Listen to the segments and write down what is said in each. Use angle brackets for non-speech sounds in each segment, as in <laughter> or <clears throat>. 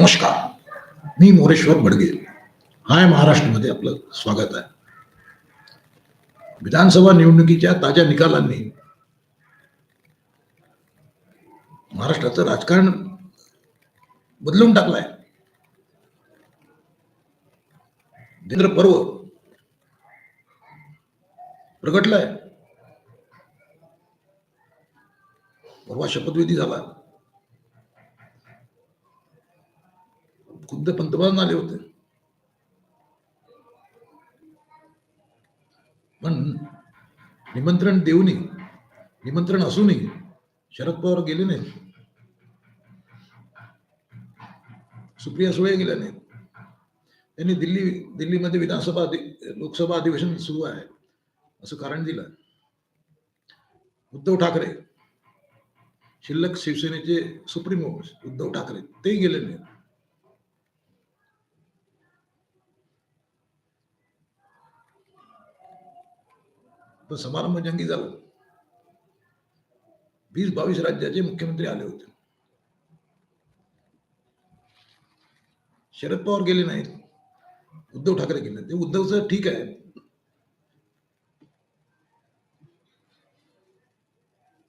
नमस्कार. मी मोरेश्वर बडगे. हाय महाराष्ट्रमध्ये आपलं स्वागत आहे. विधानसभा निवडणुकीच्या ताज्या निकालांनी महाराष्ट्राचं राजकारण बदलून टाकलंय. देंद्र पर्व प्रगटलाय. परवा शपथविधी झाला. खुद्द पंतप्रधान आले होते. पण निमंत्रण देऊनही निमंत्रण असूनही शरद पवार गेले नाहीत. सुप्रिया सुळे गेल्या नाहीत. त्यांनी दिल्ली दिल्लीमध्ये विधानसभा लोकसभा अधिवेशन सुरू आहे असं कारण दिलं. उद्धव ठाकरे शिल्लक शिवसेनेचे सुप्रीमो उद्धव ठाकरे तेही गेले नाहीत. तो समारंभ जंगी झाला वीस बावीस राज्याचे मुख्यमंत्री आले होते। शरद पवार गेले नाहीत। उद्धव ठाकरे गेले ते उद्धवचं ठीक आहे.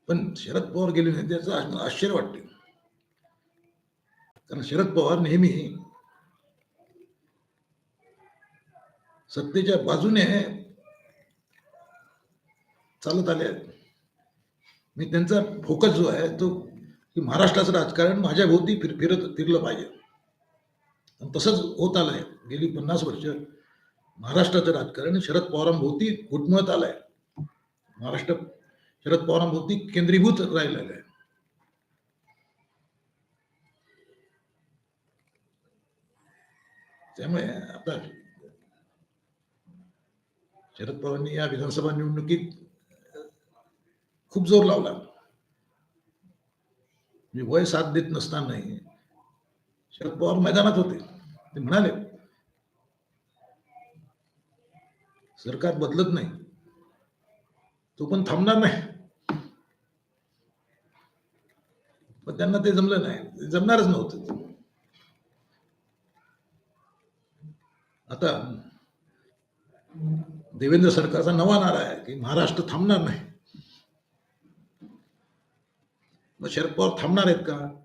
पण शरद पवार गेले नाही त्याचं आश्चर्य वाटते. कारण शरद पवार नेहमी सत्तेच्या बाजूने चालत आले आहेत. मी त्यांचा फोकस जो आहे तो की महाराष्ट्राचं राजकारण माझ्या भोवती फिर फिरत फिरलं पाहिजे. आणि तसंच होत आलंय. गेली पन्नास वर्ष महाराष्ट्राचं राजकारण शरद पवारांभोवती घुटमळत आलंय. महाराष्ट्र शरद पवारांभोवती केंद्रीभूत राहिलेलं आहे. त्यामुळे आता शरद पवारांनी या विधानसभा निवडणुकीत खूप जोर लावला. म्हणजे वय साथ देत नसतानाही शरद पवार मैदानात होते. ते म्हणाले सरकार बदलत नाही. तो पण थांबणार नाही. पण त्यांना ते जमलं नाही. ते जमणारच नव्हतं. आता देवेंद्र सरकारचा नवा नारा आहे की महाराष्ट्र थांबणार नाही. मग शरद पवार थांबणार आहेत का?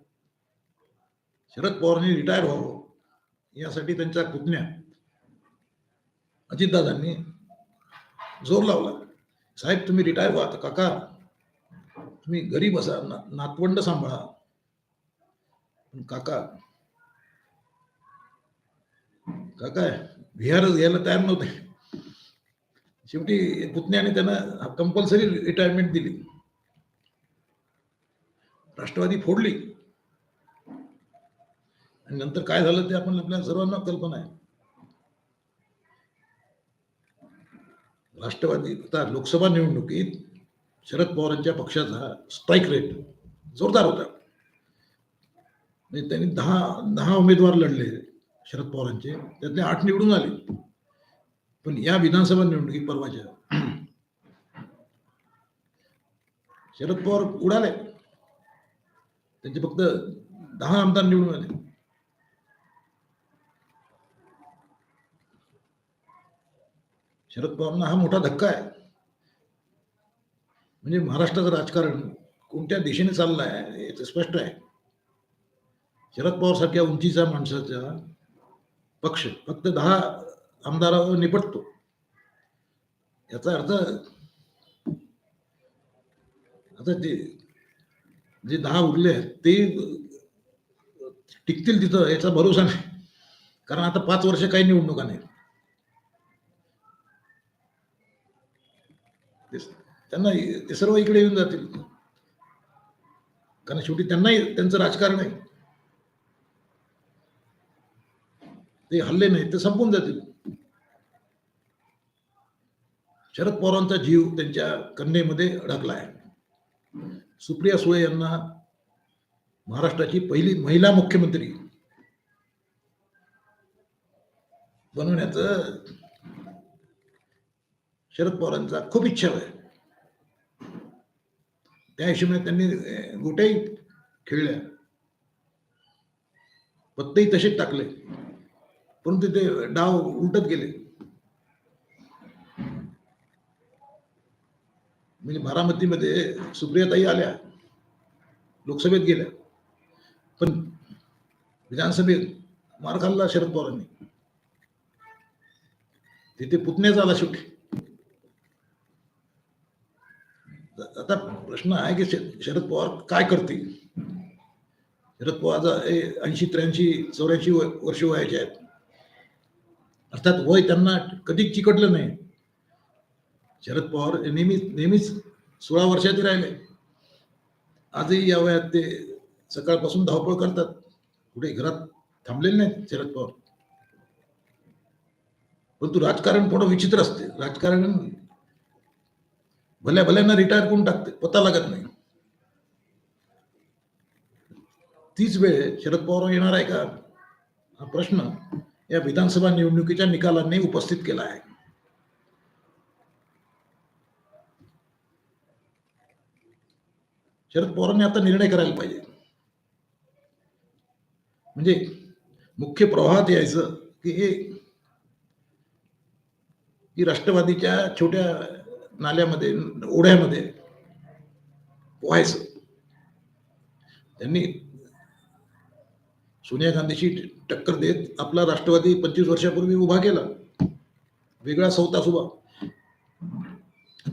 शरद पवारांनी रिटायर व्हावं यासाठी त्यांच्या पुतण्या अजितदादांनी जोर लावला. साहेब तुम्ही रिटायर व्हा. तर काका तुम्ही घरी बसा. ना- नातवंड सांभाळा. पण काका काका विहारच घ्यायला तयार नव्हते. शेवटी पुतण्याने त्यांना कंपल्सरी रिटायरमेंट दिली. राष्ट्रवादी फोडली. आणि नंतर काय झालं ते आपण आपल्या सर्वांना कल्पना आहे. राष्ट्रवादी आता लोकसभा निवडणुकीत शरद पवारांच्या पक्षाचा स्ट्राईक रेट जोरदार होता. म्हणजे त्यांनी दहा दहा उमेदवार लढले शरद पवारांचे. त्यातले आठ निवडून आले. पण या विधानसभा निवडणुकीत परवाच्या <clears throat> शरद पवार उडाले. त्यांचे फक्त दहा आमदार निवडून आले. शरद पवारांना हा मोठा धक्का आहे. म्हणजे महाराष्ट्राचं राजकारण कोणत्या दिशेने चाललं आहे याचं स्पष्ट आहे. शरद पवार सारख्या उंचीचा माणसाचा पक्ष फक्त दहा आमदारावर निपटतो. याचा अर्थ आता ते जे दहा उरले आहेत ते टिकतील तिथं याचा भरोसा नाही. कारण आता पाच वर्ष काही निवडणुका नाही त्यांना ते सर्व इकडे येऊन जातील. कारण शेवटी त्यांनाही त्यांचं राजकारण आहे. ते हल्ले नाही ते संपून जातील. शरद पवारांचा जीव त्यांच्या कन्येमध्ये अडकला आहे. सुप्रिया सुळे यांना महाराष्ट्राची पहिली महिला मुख्यमंत्री बनवण्याचं शरद पवारांचा खूप इच्छा आहे. त्या हिशोबाने त्यांनी गोट्याही खेळल्या. पत्तेही तसेच टाकले. परंतु ते डाव उलटत गेले. म्हणजे बारामतीमध्ये सुप्रियाताई आल्या लोकसभेत गेल्या. पण विधानसभेत मार खाल्ला शरद पवारांनी. तिथे पुतण्याचा आला शेवटी. आता प्रश्न आहे की शरद पवार काय करतील? शरद पवार ऐंशी त्र्याऐंशी चौऱ्याऐंशी वर्ष वयाचे आहेत. अर्थात वय त्यांना कधीच चिकटलं नाही. शरद पवार नेहमी नेहमीच नेहमीच सोळा वर्षाचे राहिले. आजही या वयात ते सकाळपासून धावपळ करतात. कुठे घरात थांबलेले नाहीत शरद पवार. परंतु राजकारण थोडं विचित्र असते. राजकारण भल्या भल्यांना रिटायर करून टाकते. पता लागत नाही. तीच वेळ शरद पवार येणार आहे का? हा प्रश्न या विधानसभा निवडणुकीच्या निकालांनी उपस्थित केला आहे. शरद पवारांनी आता निर्णय करायला पाहिजे. म्हणजे मुख्य प्रवाहात यायचं की हे की राष्ट्रवादीच्या छोट्या नाल्यामध्ये ओढ्यामध्ये पोहायचं. त्यांनी सोनिया गांधीशी टक्कर देत आपला राष्ट्रवादी पंचवीस वर्षापूर्वी उभा केला. वेगळा सौता सुभा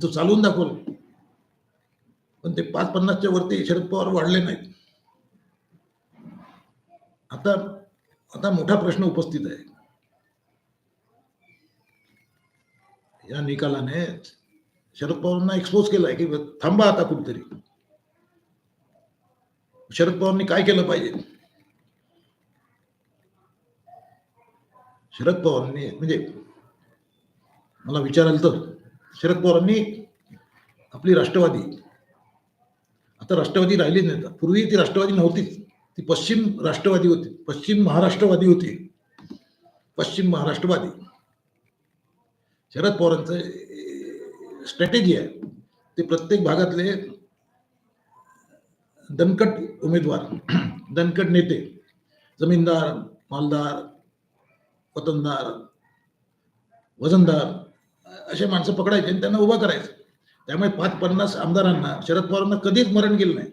तो चालवून दाखवला. पण ते पाच पन्नासच्या वरती शरद पवार वाढले नाहीत. आता आता मोठा प्रश्न उपस्थित आहे. या निकालाने शरद पवारांना एक्सपोज केलाय की थांबा आता कुठतरी. शरद पवारांनी काय केलं पाहिजे? शरद पवारांनी म्हणजे मला विचाराल तर शरद पवारांनी आपली राष्ट्रवादी आता राष्ट्रवादी राहिली नाही आता. पूर्वी ती राष्ट्रवादी नव्हतीच ती पश्चिम राष्ट्रवादी होती. पश्चिम महाराष्ट्रवादी होती. पश्चिम महाराष्ट्रवादी. शरद पवारांचं स्ट्रॅटेजी आहे. ते प्रत्येक भागातले दणकट उमेदवार <clears throat> दणकट नेते जमीनदार मालदार वतनदार वजनदार असे माणसं पकडायचे आणि त्यांना उभा करायचं. त्यामुळे पाच पन्नास आमदारांना शरद पवारांना कधीच मरण गेलं नाही.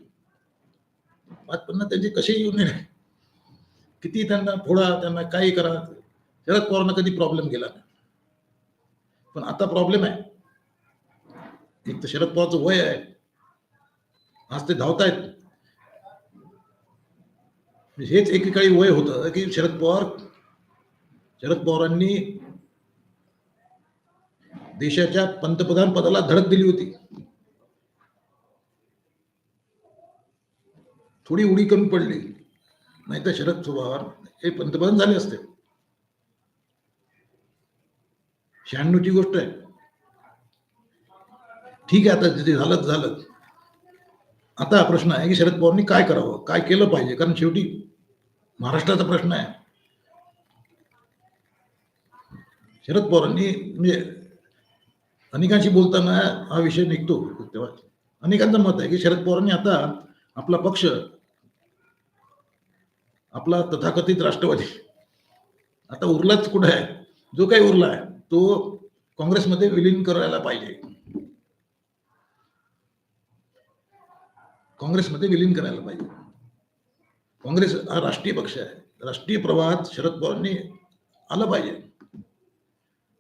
पाच पन्नास त्यांचे कसे येऊ नये किती त्यांना फोडा त्यांना काही करा. शरद पवारांना कधी प्रॉब्लेम गेला नाही. पण आता प्रॉब्लेम आहे. एक तर शरद पवारचं वय आहे. आज ते धावतायत. हेच एकेकाळी वय होतं की शरद पवार शरद पवारांनी देशाच्या पंतप्रधान पदाला धडक दिली होती. थोडी उडी कमी पडली. नाही तर शरद पवार हे पंतप्रधान झाले असते. शहाण्णवची गोष्ट आहे. ठीक आहे आता ते झालं झालं आता हा प्रश्न आहे की शरद पवारांनी काय करावं? काय केलं पाहिजे? कारण शेवटी महाराष्ट्राचा प्रश्न आहे. शरद पवारांनी म्हणजे अनेकांशी बोलताना हा विषय निघतो तेव्हा. अनेकांचं मत आहे की शरद पवारांनी आता आपला पक्ष आपला तथाकथित राष्ट्रवादी आता उरलाच कुठं आहे? जो काही उरला आहे तो काँग्रेसमध्ये विलीन करायला पाहिजे. काँग्रेसमध्ये विलीन करायला पाहिजे. काँग्रेस हा राष्ट्रीय पक्ष आहे. राष्ट्रीय प्रवाहात शरद पवारांनी आलं पाहिजे.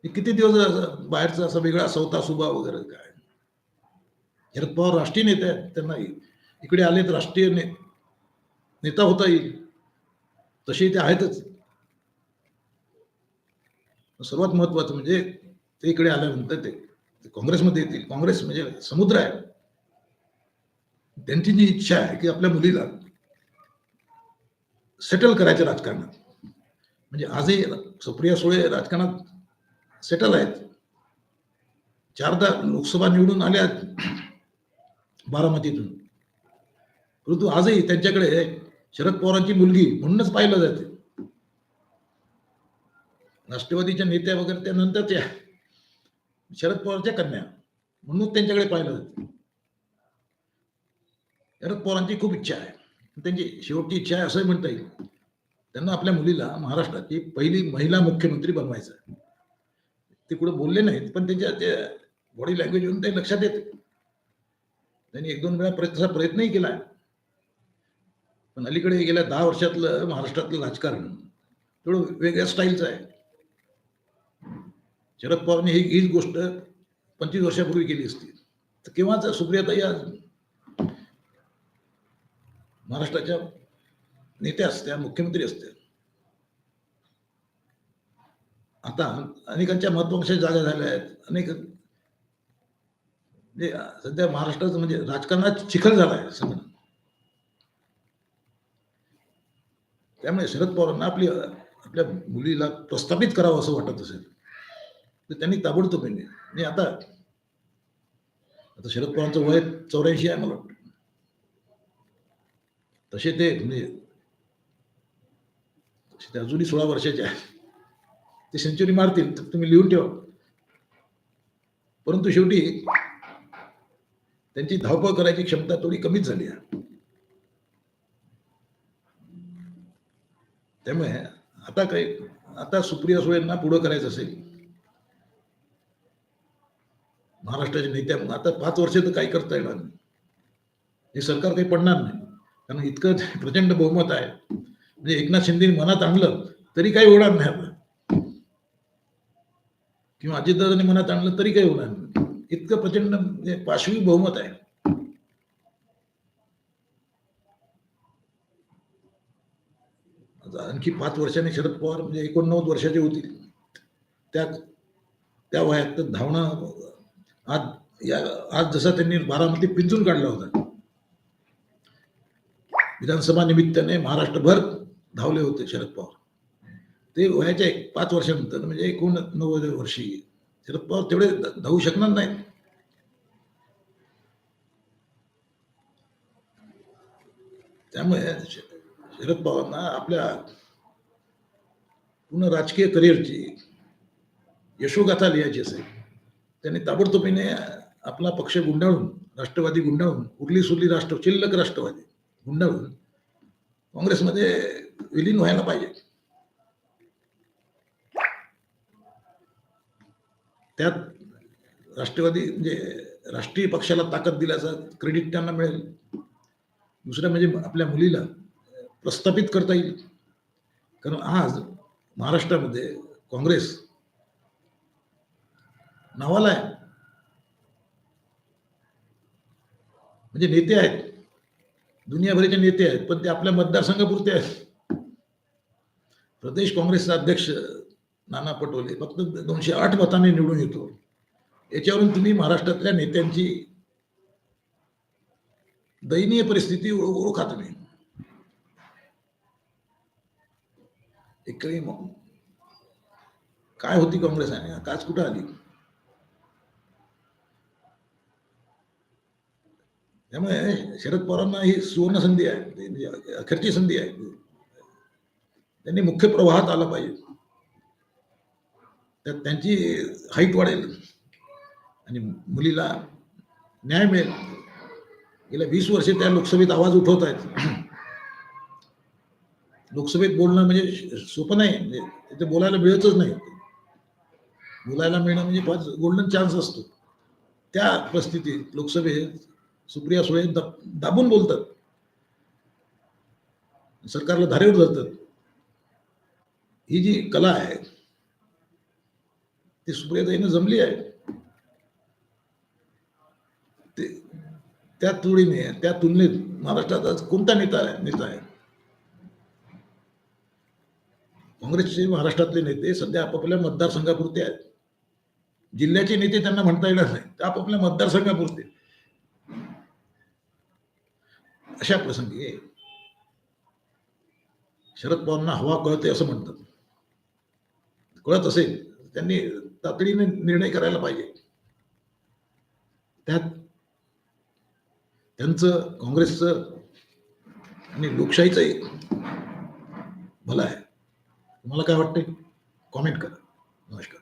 किती दिवस बाहेरचा असा वेगळा सौता सुभा वगैरे काय? शरद पवार राष्ट्रीय नेते आहेत त्यांना इकडे आले तर राष्ट्रीय ने नेता होता येईल तसे ते आहेतच. सर्वात महत्वाचं म्हणजे ते इकडे आल्यानंतर ते काँग्रेसमध्ये येतील. काँग्रेस म्हणजे समुद्र आहे. त्यांची जी इच्छा आहे की आपल्या मुलीला सेटल करायचं राजकारणात. म्हणजे आजही सुप्रिया सुळे राजकारणात सेटल आहेत. चारदा लोकसभा निवडून आल्या बारामतीतून. परंतु आजही त्यांच्याकडे शरद पवारांची मुलगी म्हणूनच पाहिलं जाते. राष्ट्रवादीच्या नेत्या वगैरे त्या नंतरच्या शरद पवारच्या कन्या म्हणूनच त्यांच्याकडे पाहिलं जाते. शरद पवारांची खूप इच्छा आहे. त्यांची शेवटची इच्छा आहे असंही म्हणता येईल. त्यांना आपल्या मुलीला महाराष्ट्राची पहिली महिला मुख्यमंत्री बनवायचं आहे. ते कुठे बोलले नाहीत पण त्यांच्या ते बॉडी लँग्वेज ते लक्षात येते. त्यांनी एक दोन वेळा प्रयत्न तसा प्रयत्नही केला. पण अलीकडे गेल्या दहा वर्षातलं महाराष्ट्रातलं राजकारण थोडं वेगळ्या स्टाईलचं आहे. शरद पवारांनी ही हीच गोष्ट पंचवीस वर्षापूर्वी केली असती. तर केव्हाच सुप्रियाताई आज महाराष्ट्राच्या नेत्या असत्या मुख्यमंत्री असत्या? आता अनेकांच्या महत्वाकांक्षा जागा झाल्या आहेत. अनेक म्हणजे सध्या महाराष्ट्राचं म्हणजे राजकारणात चिखल झाला आहे सगळं त्यामुळे शरद पवारांना आपली आपल्या मुलीला प्रस्थापित करावं असं वाटत असेल. तर त्यांनी ताबडतोब म्हणजे आणि आता आता शरद पवारांचं वय चौऱ्याऐंशी आहे मला वाटतं. तसे ते म्हणजे तसे ते अजूनही सोळा वर्षाचे आहे ते सेंचुरी मारतील तर तुम्ही लिहून ठेवा. परंतु शेवटी त्यांची धावपळ करायची क्षमता थोडी कमीच झाली आहे. त्यामुळे आता काही आता सुप्रिया सुळेंना पुढं करायचं असेल. महाराष्ट्राच्या नेत्या म्हणून आता पाच वर्ष तर काही करता येणार नाही. हे सरकार काही पडणार नाही. कारण इतकं प्रचंड बहुमत आहे. म्हणजे एकनाथ शिंदे मनात आणलं तरी काही होणार नाही आता. किंवा अजितदादांनी मनात आणलं तरी काही होणार नाही. इतकं प्रचंड म्हणजे पाशवी बहुमत आहे. आणखी पाच वर्षांनी शरद पवार म्हणजे एकोणनव्वद वर्षाचे होतील त्या त्या वयात तर धावणं आज या आज जसा त्यांनी बारामती पिंजून काढला होता. विधानसभा निमित्ताने महाराष्ट्रभर धावले होते शरद पवार. ते वयाच्या एक पाच वर्षानंतर म्हणजे एकूण नव्वद वर्षी शरद पवार तेवढे धावू शकणार नाहीत त्यामुळे शरद पवारांना आपल्या पूर्ण राजकीय करिअरची यशोगाथा लिहायची असेल त्यांनी ताबडतोबीने आपला पक्ष गुंडाळून राष्ट्रवादी गुंडाळून उरली सुरली राष्ट्र शिल्लक राष्ट्रवादी गुंडाळून काँग्रेसमध्ये विलीन व्हायला पाहिजे. त्यात राष्ट्रवादी म्हणजे राष्ट्रीय पक्षाला ताकद दिल्याचा क्रेडिट त्यांना मिळेल. दुसरं म्हणजे आपल्या मुलीला प्रस्थापित करता येईल. कारण आज महाराष्ट्रामध्ये काँग्रेस नावाला आहे. म्हणजे नेते आहेत. दुनियाभराचे नेते आहेत पण ते आपल्या मतदारसंघापुरते आहेत. प्रदेश काँग्रेसचा अध्यक्ष नाना पटोले फक्त दोनशे आठ मताने निवडून येतो. याच्यावरून तुम्ही महाराष्ट्रातल्या नेत्यांची दयनीय परिस्थिती ओळखा तुम्ही. एकही मग काय होती काँग्रेस आणि काच कुठं आली? त्यामुळे शरद पवारांना ही सुवर्ण संधी आहे. म्हणजे अखेरची संधी आहे. त्यांनी मुख्य प्रवाहात आलं पाहिजे. त्यात त्यांची हाईट वाढेल. आणि मुलीला न्याय मिळेल. गेल्या वीस वर्षे त्या लोकसभेत आवाज उठवत आहेत. लोकसभेत बोलणं म्हणजे सोपं नाही. म्हणजे तिथे बोलायला मिळतच नाही. बोलायला मिळणं म्हणजे फार गोल्डन चान्स असतो. त्या परिस्थितीत लोकसभेत सुप्रिया सुळे दाब दाबून बोलतात. सरकारला धारेवर धरतात. ही जी कला आहे ती सुप्रियाताईनं जमली आहे. ते त्या तुळीने त्या तुलनेत महाराष्ट्रात आज कोणता नेता आहे नेता आहे? काँग्रेसचे महाराष्ट्रातले नेते सध्या आपापल्या मतदारसंघापुरते आहेत. जिल्ह्याचे नेते त्यांना म्हणता येणार नाही ते आपापल्या मतदारसंघापुरते. अशा प्रसंगी शरद पवारांना हवा कळते असं म्हणतात. कळत असेल त्यांनी तातडीने निर्णय करायला पाहिजे. त्यात त्यांचं काँग्रेसचं आणि लोकशाहीचंही भलं आहे. तुम्हाला काय वाटतंय? कॉमेंट करा. नमस्कार.